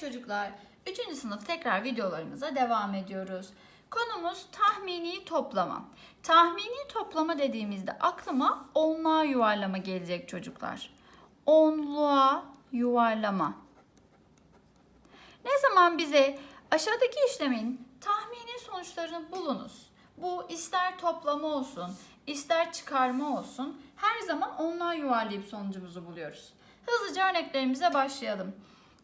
Çocuklar, 3. sınıf tekrar videolarımıza devam ediyoruz. Konumuz tahmini toplama. Tahmini toplama dediğimizde aklıma onluğa yuvarlama gelecek çocuklar. Onluğa yuvarlama. Ne zaman bize aşağıdaki işlemin tahmini sonuçlarını bulunuz. Bu ister toplama olsun, ister çıkarma olsun her zaman onluğa yuvarlayıp sonucumuzu buluyoruz. Hızlıca örneklerimize başlayalım.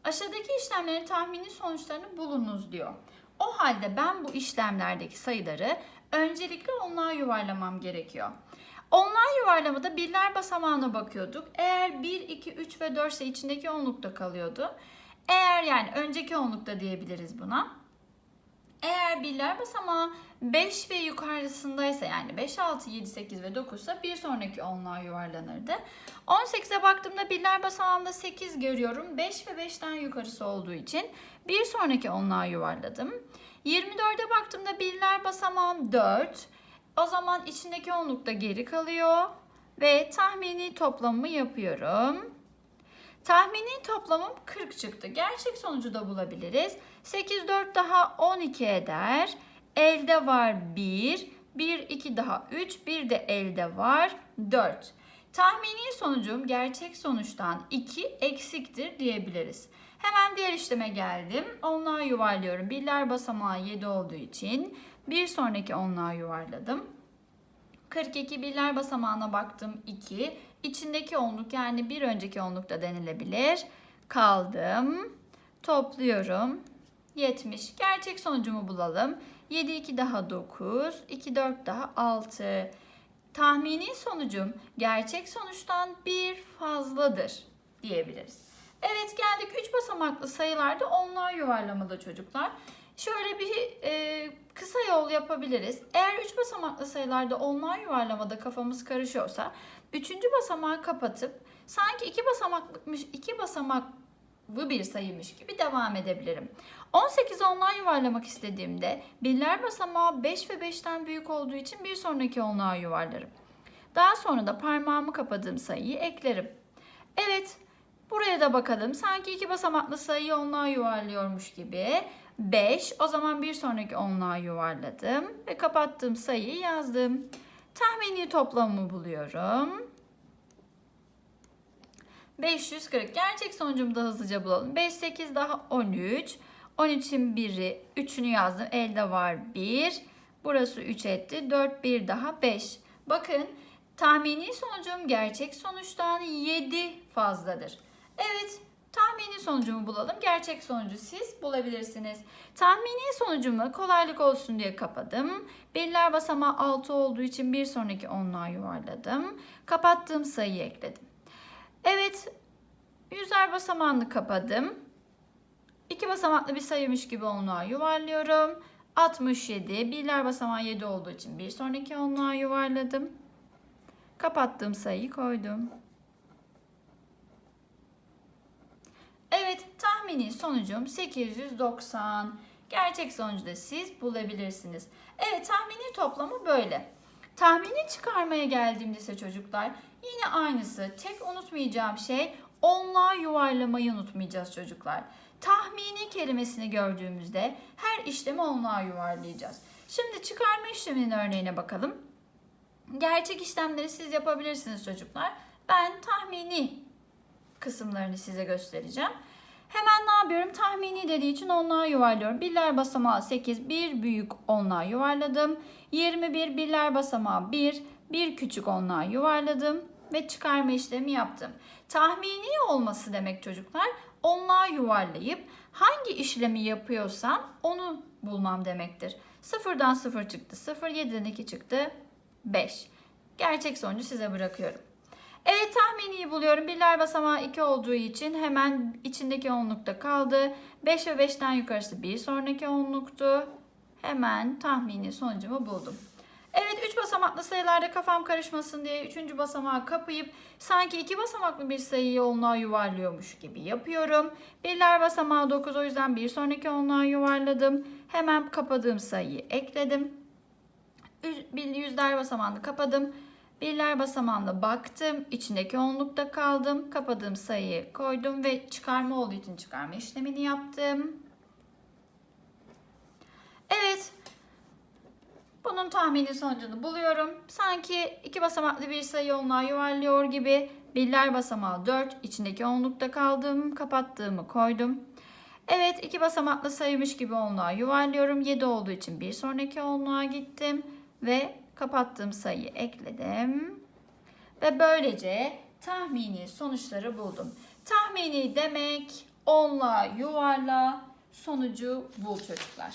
Aşağıdaki işlemlerin tahmini sonuçlarını bulunuz diyor. O halde ben bu işlemlerdeki sayıları öncelikle onluğa yuvarlamam gerekiyor. Onluğa yuvarlamada birler basamağına bakıyorduk. Eğer 1, 2, 3 ve 4 ise içindeki onlukta kalıyordu. Eğer yani önceki onlukta diyebiliriz buna. Eğer birler basamağı 5 ve yukarısındaysa yani 5, 6, 7, 8 ve 9 ise bir sonraki onluğa yuvarlanırdı. 18'e baktığımda birler basamağında 8 görüyorum. 5 ve 5'ten yukarısı olduğu için bir sonraki onluğa yuvarladım. 24'e baktığımda birler basamağım 4. O zaman içindeki onluk da geri kalıyor. Ve tahmini toplamımı yapıyorum. Tahmini toplamım 40 çıktı. Gerçek sonucu da bulabiliriz. 8, 4 daha 12 eder. Elde var 1. 1, 2 daha 3. Bir de elde var 4. Tahmini sonucum gerçek sonuçtan 2 eksiktir diyebiliriz. Hemen diğer işleme geldim. Onluğa yuvarlıyorum. Birler basamağı 7 olduğu için bir sonraki onluğa yuvarladım. 42 birler basamağına baktım 2. İçindeki onluk yani bir önceki onluk da denilebilir. Kaldım. Topluyorum. 70. Gerçek sonucumu bulalım. 7 2 daha 9. 2 4 daha 6. Tahmini sonucum gerçek sonuçtan bir fazladır diyebiliriz. Evet geldik 3 basamaklı sayılarda onluğa yuvarlamalı çocuklar. Şöyle bir e, kısa yol yapabiliriz. Eğer 3 basamaklı sayılarda onluğa yuvarlamada kafamız karışıyorsa 3. basamağı kapatıp sanki 2 basamaklıkmış 2 basamaklı bir sayıymış gibi devam edebilirim. 18 onluğa yuvarlamak istediğimde birler basamağı 5 ve 5'ten büyük olduğu için bir sonraki onluğa yuvarlarım. Daha sonra da parmağımı kapadığım sayıyı eklerim. Evet, buraya da bakalım. Sanki iki basamaklı sayıyı onluğa yuvarlıyormuş gibi. 5. O zaman bir sonraki onluğa yuvarladım ve kapattığım sayıyı yazdım. Tahmini toplamımı buluyorum. 540. Gerçek sonucumu da hızlıca bulalım. 5, 8 daha 13. 13'ün biri 3'ünü yazdım. Elde var 1. Burası 3 etti. 4, 1 daha 5. Bakın tahmini sonucum gerçek sonuçtan 7 fazladır. Evet tahmini sonucumu bulalım. Gerçek sonucu siz bulabilirsiniz. Tahmini sonucumu kolaylık olsun diye kapadım. Birler basamağı 6 olduğu için bir sonraki onluğa yuvarladım. Kapattığım sayıyı ekledim. Evet yüzler basamağını kapadım. İki basamaklı bir sayıymış gibi onluğa yuvarlıyorum. 67. Birler basamağı 7 olduğu için bir sonraki onluğa yuvarladım. Kapattığım sayıyı koydum. Evet tahmini sonucum 890. Gerçek sonucu da siz bulabilirsiniz. Evet tahmini toplamı böyle. Tahmini çıkarmaya geldiğimde ise çocuklar yine aynısı. Tek unutmayacağım şey onluğa yuvarlamayı unutmayacağız çocuklar. Tahmini kelimesini gördüğümüzde her işlemi onluğa yuvarlayacağız. Şimdi çıkarma işleminin örneğine bakalım. Gerçek işlemleri siz yapabilirsiniz çocuklar. Ben tahmini kısımlarını size göstereceğim. Hemen ne yapıyorum? Tahmini dediği için onluğa yuvarlıyorum. Birler basamağı 8, bir büyük onluğa yuvarladım. 21 birler basamağı 1, bir küçük onluğa yuvarladım ve çıkarma işlemi yaptım. Tahmini olması demek çocuklar onluğa yuvarlayıp hangi işlemi yapıyorsam onu bulmam demektir. Sıfırdan 0 çıktı 0, 7'den 2 çıktı 5. Gerçek sonucu size bırakıyorum. Evet tahminiyi buluyorum. Birler basamağı 2 olduğu için hemen içindeki onlukta kaldı. 5 ve 5'ten yukarısı bir sonraki onluktu. Hemen tahmini sonucumu buldum. Evet 3 basamaklı sayılarda kafam karışmasın diye 3. basamağı kapayıp sanki 2 basamaklı bir sayıyı onluğa yuvarlıyormuş gibi yapıyorum. Birler basamağı 9 o yüzden bir sonraki onluğa yuvarladım. Hemen kapadığım sayıyı ekledim. Yüzler basamağını kapadım. Birler basamağına baktım. içindeki onlukta kaldım. Kapadığım sayıyı koydum ve çıkarma olduğu için çıkarma işlemini yaptım. Evet. Bunun tahmini sonucunu buluyorum. Sanki iki basamaklı bir sayı onluğa yuvarlıyor gibi. Birler basamağı 4. içindeki onlukta kaldım. Kapattığımı koydum. Evet iki basamaklı sayıymış gibi onluğa yuvarlıyorum. 7 olduğu için bir sonraki onluğa gittim. Ve kapattığım sayıyı ekledim. Ve böylece tahmini sonuçları buldum. Tahmini demek onluğa yuvarla sonucu bul çocuklar.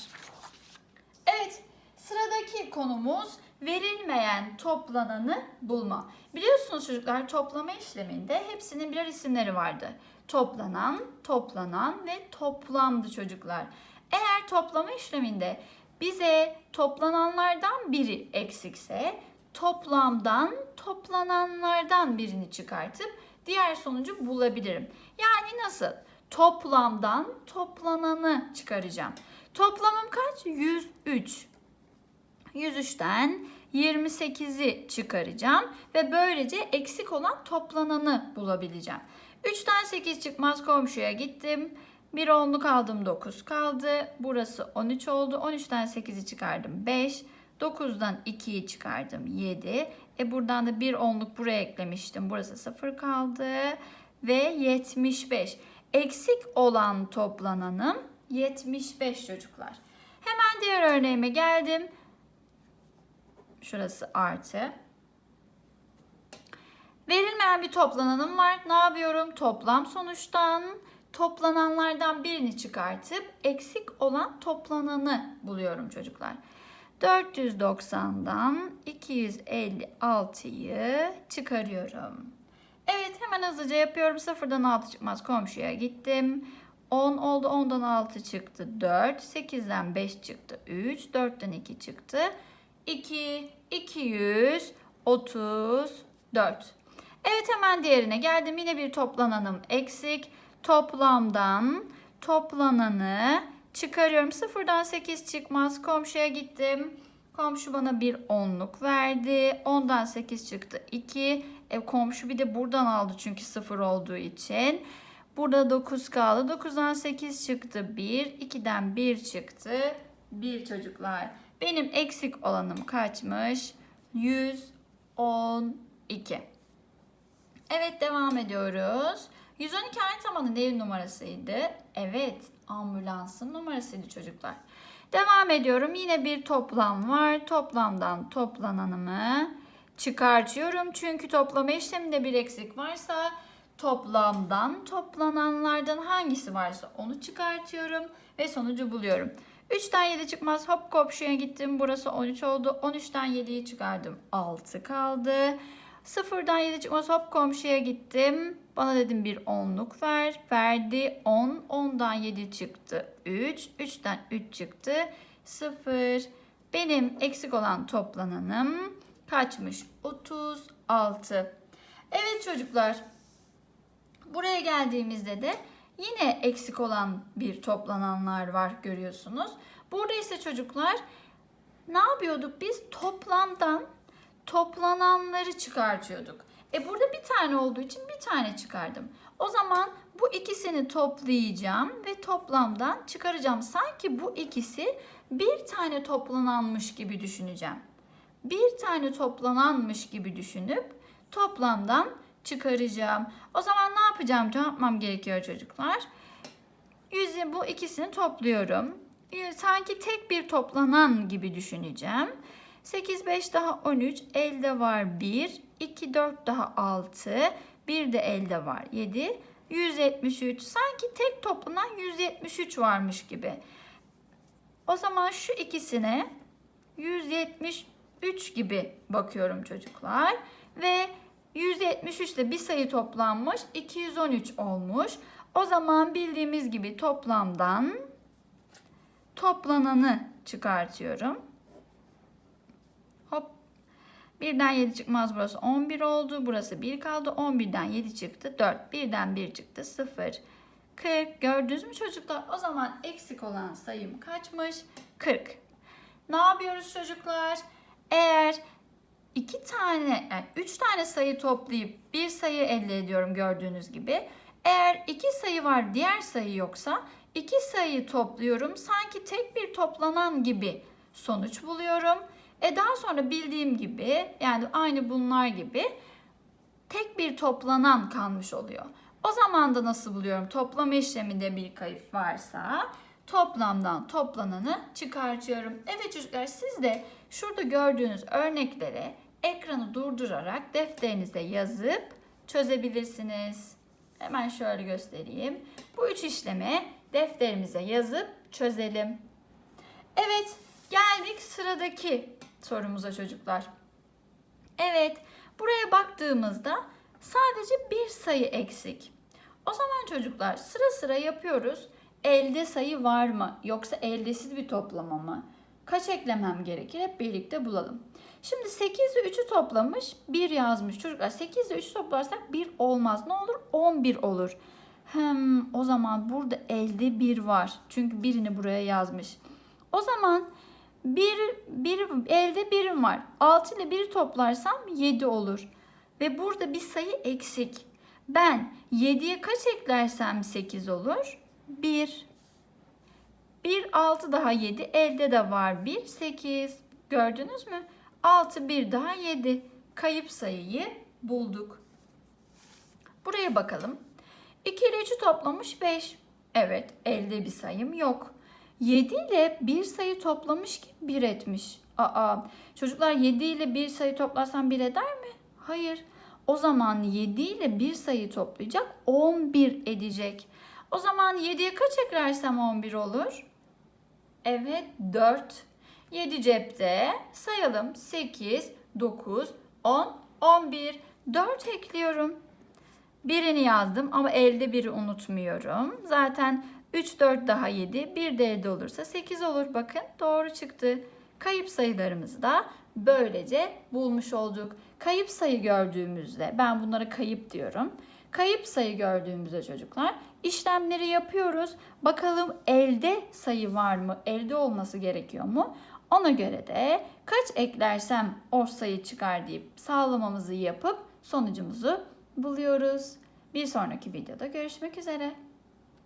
Evet sıradaki konumuz verilmeyen toplananı bulma. Biliyorsunuz çocuklar toplama işleminde hepsinin birer isimleri vardı. Toplanan, toplanan ve toplamdı çocuklar. Eğer toplama işleminde bize toplananlardan biri eksikse toplamdan toplananlardan birini çıkartıp diğer sonucu bulabilirim. Yani nasıl? Toplamdan toplananı çıkaracağım. Toplamım kaç? 103. 103'ten 28'i çıkaracağım ve böylece eksik olan toplananı bulabileceğim. 3'ten 8 çıkmaz komşuya gittim. Bir onluk aldım 9 kaldı. Burası 13 oldu. 13'ten 8'i çıkardım 5. 9'dan 2'yi çıkardım 7. E buradan da bir onluk buraya eklemiştim. Burası 0 kaldı. Ve 75. Eksik olan toplananım 75 çocuklar. Hemen diğer örneğime geldim. Şurası artı. Verilmeyen bir toplananım var. Ne yapıyorum? Toplam sonuçtan toplananlardan birini çıkartıp eksik olan toplananı buluyorum çocuklar. 490'dan 256'yı çıkarıyorum. Evet hemen hızlıca yapıyorum. Sıfırdan 6 çıkmaz komşuya gittim. 10 oldu. 10'dan 6 çıktı 4. 8'den 5 çıktı 3. 4'ten 2 çıktı. 2, 234. Evet hemen diğerine geldim. Yine bir toplananım eksik. Toplamdan toplananı çıkarıyorum. Sıfırdan 8 çıkmaz. Komşuya gittim. Komşu bana bir onluk verdi. 10'dan 8 çıktı 2. E, komşu bir de buradan aldı çünkü 0 olduğu için. Burada 9 kaldı. 9'dan 8 çıktı 1. 2'den 1 çıktı. 1 çocuklar. Benim eksik olanım kaçmış? 112. Evet devam ediyoruz. 112 aynı zamanda neyin numarasıydı? Evet ambulansın numarasıydı çocuklar. Devam ediyorum. Yine bir toplam var. Toplamdan toplananımı çıkartıyorum. Çünkü toplama işleminde bir eksik varsa toplamdan toplananlardan hangisi varsa onu çıkartıyorum ve sonucu buluyorum. 3'ten 7 çıkmaz. Hop komşuya gittim. Burası 13 oldu. 13'ten 7'yi çıkardım. 6 kaldı. 0'dan 7 çıkmaz. Hop komşuya gittim. Bana dedim bir onluk ver. Verdi 10. 10'dan 7 çıktı. 3. 3'ten 3 çıktı. 0. Benim eksik olan toplananım kaçmış? 36. Evet çocuklar. Buraya geldiğimizde de yine eksik olan bir toplananlar var görüyorsunuz. Burada ise çocuklar ne yapıyorduk biz? Toplamdan toplananları çıkartıyorduk. E burada bir tane olduğu için bir tane çıkardım. O zaman bu ikisini toplayacağım ve toplamdan çıkaracağım. Sanki bu ikisi bir tane toplananmış gibi düşüneceğim. Bir tane toplananmış gibi düşünüp toplamdan çıkaracağım. O zaman ne yapacağım? Ne yapmam gerekiyor çocuklar? Yüzü bu ikisini topluyorum. Sanki tek bir toplanan gibi düşüneceğim. 8, 5 daha 13. Elde var 1. 2, 4 daha 6. Bir de elde var 7. 173. Sanki tek toplanan 173 varmış gibi. O zaman şu ikisine 173 gibi bakıyorum çocuklar. Ve 173 ile bir sayı toplanmış 213 olmuş. O zaman bildiğimiz gibi toplamdan toplananı çıkartıyorum. Hop. Birden 7 çıkmaz burası 11 oldu. Burası 1 kaldı. 11'den 7 çıktı 4. Birden 1 çıktı 0. 40 gördünüz mü çocuklar? O zaman eksik olan sayım kaçmış? 40. Ne yapıyoruz çocuklar? Eğer iki tane, yani üç tane sayı toplayıp bir sayı elde ediyorum gördüğünüz gibi. Eğer iki sayı var diğer sayı yoksa iki sayıyı topluyorum. Sanki tek bir toplanan gibi sonuç buluyorum. E daha sonra bildiğim gibi yani aynı bunlar gibi tek bir toplanan kalmış oluyor. O zaman da nasıl buluyorum? Toplama işleminde bir kayıp varsa toplamdan toplananı çıkartıyorum. Evet çocuklar siz de şurada gördüğünüz örnekleri ekranı durdurarak defterinize yazıp çözebilirsiniz. Hemen şöyle göstereyim. Bu üç işlemi defterimize yazıp çözelim. Evet geldik sıradaki sorumuza çocuklar. Evet buraya baktığımızda sadece bir sayı eksik. O zaman çocuklar sıra sıra yapıyoruz. Elde sayı var mı yoksa eldesiz bir toplama mı? Kaç eklemem gerekir hep birlikte bulalım. Şimdi 8 ile 3'ü toplamış 1 yazmış çocuklar. 8 ile 3'ü toplarsak 1 olmaz. Ne olur? 11 olur. Hem o zaman burada elde 1 var. Çünkü birini buraya yazmış. O zaman bir, bir, elde birim var. 6 ile 1 toplarsam 7 olur. Ve burada bir sayı eksik. Ben 7'ye kaç eklersem 8 olur? 1. 1, 6 daha 7. Elde de var 1, 8. Gördünüz mü? 6, 1 daha 7. Kayıp sayıyı bulduk. Buraya bakalım. 2 ile 3'ü toplamış 5. Evet, elde bir sayım yok. 7 ile bir sayı toplamış ki 1 etmiş. Aa, çocuklar 7 ile bir sayı toplarsam 1 eder mi? Hayır. O zaman 7 ile bir sayı toplayacak 11 edecek. O zaman 7'ye kaç eklersem 11 olur? Evet 4. 7 cepte sayalım 8, 9, 10, 11. 4 ekliyorum. Birini yazdım ama elde biri unutmuyorum. Zaten 3, 4 daha 7. Bir de elde olursa 8 olur. Bakın doğru çıktı. Kayıp sayılarımızı da böylece bulmuş olduk. Kayıp sayı gördüğümüzde ben bunlara kayıp diyorum. Kayıp sayı gördüğümüzde çocuklar işlemleri yapıyoruz. Bakalım elde sayı var mı? Elde olması gerekiyor mu? Ona göre de kaç eklersem o sayı çıkar deyip sağlamamızı yapıp sonucumuzu buluyoruz. Bir sonraki videoda görüşmek üzere.